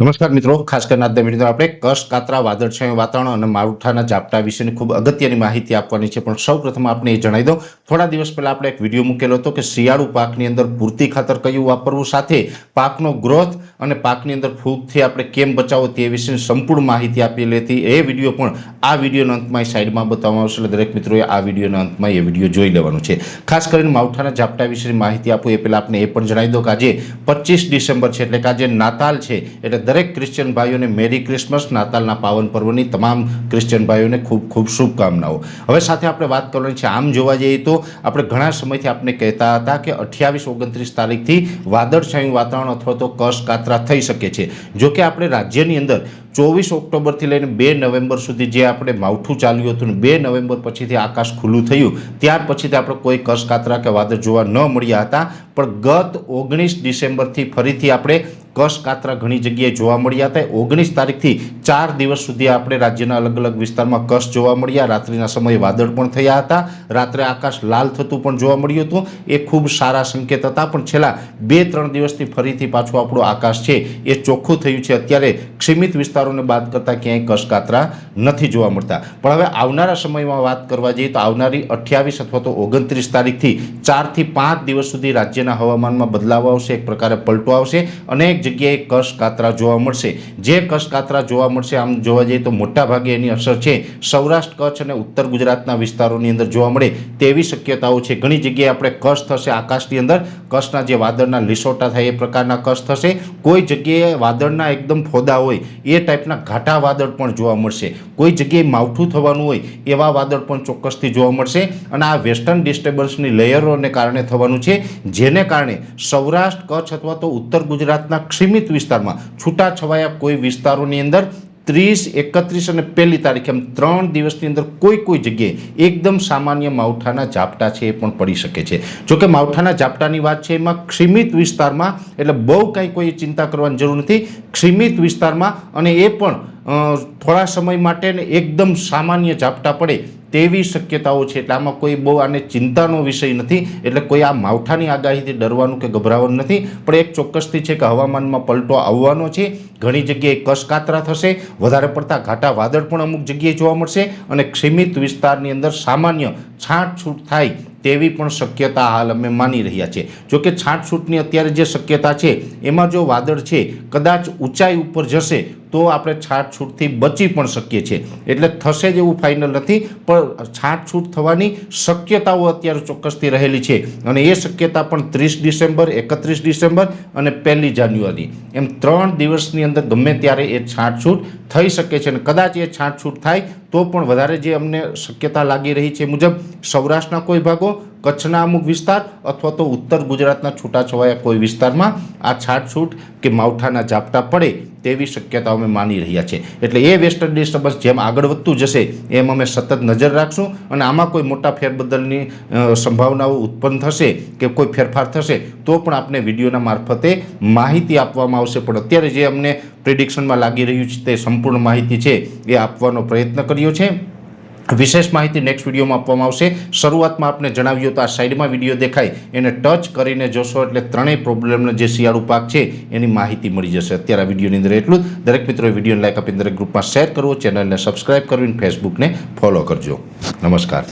નમસ્કાર મિત્રો, ખાસ કરીને આજના વીડિયો આપણે કશ કાતરા વાદળછાયું વાતાવરણ અને માવઠાના ઝાપટા વિશેની ખૂબ અગત્યની માહિતી આપવાની છે. પણ સૌ પ્રથમ આપણે એ જણાવી દઉં, થોડા દિવસ પહેલાં આપણે એક વીડિયો મૂકેલો હતો કે શિયાળુ પાકની અંદર પૂરતી ખાતર કયું વાપરવું સાથે પાકનો ગ્રોથ અને પાકની અંદર ફૂગથી આપણે કેમ બચાવો તે વિશેની સંપૂર્ણ માહિતી આપેલી હતી. એ વીડિયો પણ આ વિડીયોના અંતમાં એ સાઈડમાં બતાવવામાં આવશે, એટલે દરેક મિત્રોએ આ વિડીયોના અંતમાં એ વીડિયો જોઈ લેવાનો છે. ખાસ કરીને માવઠાના ઝાપટા વિશેની માહિતી આપું એ પહેલાં આપણે એ પણ જણાવી દો કે આજે પચીસ ડિસેમ્બર છે, એટલે કે આજે નાતાલ છે, એટલે દરેક ક્રિશ્ચિયન ભાઈઓને મેરી ક્રિસમસ નાતાલના પાવન પર્વની તમામ ક્રિશ્ચિયન ભાઈઓને ખૂબ ખૂબ શુભકામનાઓ. હવે સાથે આપણે વાત કરવાની છે, આમ જોવા જઈએ તો આપણે ઘણા સમયથી આપણે કહેતા હતા કે અઠ્યાવીસ, ઓગણત્રીસ તારીખથી વાદળછાયું વાતાવરણ અથવા તો કશ કાતરા થઈ શકે છે. જો કે આપણે રાજ્યની અંદર ચોવીસ ઓક્ટોબરથી લઈને બે નવેમ્બર સુધી જે આપણે માવઠું ચાલ્યું હતું બે નવેમ્બર પછીથી આકાશ ખુલ્લું થયું, ત્યાર પછીથી આપણે કોઈ કસકાતરા કે વાદળ જોવા ન મળ્યા હતા. પણ ગત ઓગણીસ ડિસેમ્બરથી ફરીથી આપણે કશ કાતરા ઘણી જગ્યાએ જોવા મળ્યા હતા. ઓગણીસ તારીખથી ચાર દિવસ સુધી આપણે રાજ્યના અલગ અલગ વિસ્તારમાં કશ જોવા મળ્યા. રાત્રિના સમયે વાદળ પણ થયા હતા. રાત્રે આકાશ લાલ થતું પણ જોવા મળ્યું હતું. એ ખૂબ સારા સંકેત હતા, પણ છેલ્લા બે ત્રણ દિવસથી ફરીથી પાછું આપણું આકાશ છે. એ ચોખ્ખું થયું છે. અત્યારે ક્ષીમિત વિસ્તારોને બાદ કરતાં ક્યાંય કશકાતરા નથી જોવા મળતા. પણ હવે આવનારા સમયમાં વાત કરવા જઈએ તો આવનારી અઠ્યાવીસ અથવા તો ઓગણત્રીસ તારીખથી ચારથી પાંચ દિવસ સુધી રાજ્યના હવામાનમાં બદલાવ આવશે, એક પ્રકારે પલટો આવશે અનેક જગ્યાએ કશકાતરા જોવા મળશે. જે કશ કાતરા જોવા મળશે આમ જોવા જઈએ તો મોટા ભાગે એની અસર છે સૌરાષ્ટ્ર, કચ્છ અને ઉત્તર ગુજરાતના વિસ્તારોની અંદર જોવા મળે તેવી શક્યતાઓ છે. ઘણી જગ્યાએ આપણે કચ્છ થશે આકાશની અંદર. કશના જે વાદળના લીસોટા થાય એ પ્રકારના કશ થશે. કોઈ જગ્યાએ વાદળના એકદમ ફોદા હોય એ ટાઈપના ઘાટા વાદળ પણ જોવા મળશે. કોઈ જગ્યાએ માવઠું થવાનું હોય એવા વાદળ પણ ચોક્કસથી જોવા મળશે. અને આ વેસ્ટર્ન ડિસ્ટર્બન્સની લેયરોને કારણે થવાનું છે, જેને કારણે સૌરાષ્ટ્ર, કચ્છ અથવા તો ઉત્તર ગુજરાતના ક્ષીમિત વિસ્તારમાં છૂટાછવાયા કોઈ વિસ્તારોની અંદર ત્રીસ, એકત્રીસ અને પહેલી તારીખ એમ ત્રણ દિવસની અંદર કોઈ કોઈ જગ્યાએ એકદમ સામાન્ય માવઠાના ઝાપટા છે એ પણ પડી શકે છે. જોકે માવઠાના ઝાપટાની વાત છે એમાં ક્ષીમિત વિસ્તારમાં એટલે બહુ કાંઈ કોઈ ચિંતા કરવાની જરૂર નથી. ક્ષીમિત વિસ્તારમાં અને એ પણ થોડા સમય માટે ને એકદમ સામાન્ય ઝાપટા પડે તેવી શક્યતાઓ છે. એટલે આમાં કોઈ બહુ આને ચિંતાનો વિષય નથી. એટલે કોઈ આ માવઠાની આગાહીથી ડરવાનું કે ગભરાવાનું નથી. પણ એક ચોક્કસથી છે કે હવામાનમાં પલટો આવવાનો છે. ઘણી જગ્યાએ કશકાતરા થશે. વધારે પડતા ઘાટા વાદળ પણ અમુક જગ્યાએ જોવા મળશે. અને ક્ષીમિત વિસ્તારની અંદર સામાન્ય છાંટછૂટ થાય તેવી પણ શક્યતા હાલ અમે માની રહ્યા છીએ જોકે છાંટછૂટની અત્યારે જે શક્યતા છે, એમાં જો વાદળ છે, કદાચ ઊંચાઈ ઉપર જશે, તો આપણે છાંટછૂટથી બચી પણ શકીએ છીએ. એટલે થશે જ એવું ફાઇનલ નથી, પણ છાંટછૂટ થવાની શક્યતાઓ અત્યારે ચોક્કસથી રહેલી છે. અને એ શક્યતા પણ ત્રીસ ડિસેમ્બર, એકત્રીસ ડિસેમ્બર અને પહેલી જાન્યુઆરી. એમ ત્રણ દિવસની અંદર ગમે ત્યારે એ છાંટછૂટ થઈ શકે છે અને કદાચ એ છાંટછૂટ થાય તો પણ વધારે જે અમને શક્યતા લાગી રહી છે મુજબ સૌરાષ્ટ્રના કોઈ ભાગો, કચ્છના અમુક વિસ્તાર અથવા તો ઉત્તર ગુજરાતના છૂટાછવાયા કોઈ વિસ્તારમાં આ છાટછૂટ કે માવઠાના ઝાપટા પડે તેવી શક્યતાઓ અમે માની રહ્યા છે. એટલે એ વેસ્ટર્ન ડિસ્ટર્બન્સ જેમ આગળ વધતું જશે એમ અમે સતત નજર રાખશું અને આમાં કોઈ મોટા ફેરબદલની સંભાવનાઓ ઉત્પન્ન થશે કે કોઈ ફેરફાર થશે તો પણ આપણે વિડીયોના મારફતે માહિતી આપવામાં આવશે. પણ અત્યારે જે અમને પ્રિડિક્શનમાં લાગી રહ્યું છે તે સંપૂર્ણ માહિતી છે એ આપવાનો પ્રયત્ન કર્યો છે. વિશેષ માહિતી નેક્સ્ટ વિડીયોમાં આપવામાં આવશે. શરૂઆતમાં આપને જણાવ્યું તો આ સાઈડમાં વીડિયો દેખાય, એને ટચ કરીને જોશો એટલે ત્રણેય પ્રોબ્લેમનો જે શિયાળુ પાક છે એની માહિતી મળી જશે. અત્યારે આ વિડીયોની અંદર એટલું દરેક મિત્રોએ વિડીયોને લાઈક આપીને દરેક ગ્રુપમાં શેર કરવો, ચેનલને સબસ્ક્રાઈબ કરવી ફેસબુકને ફોલો કરજો. નમસ્કાર.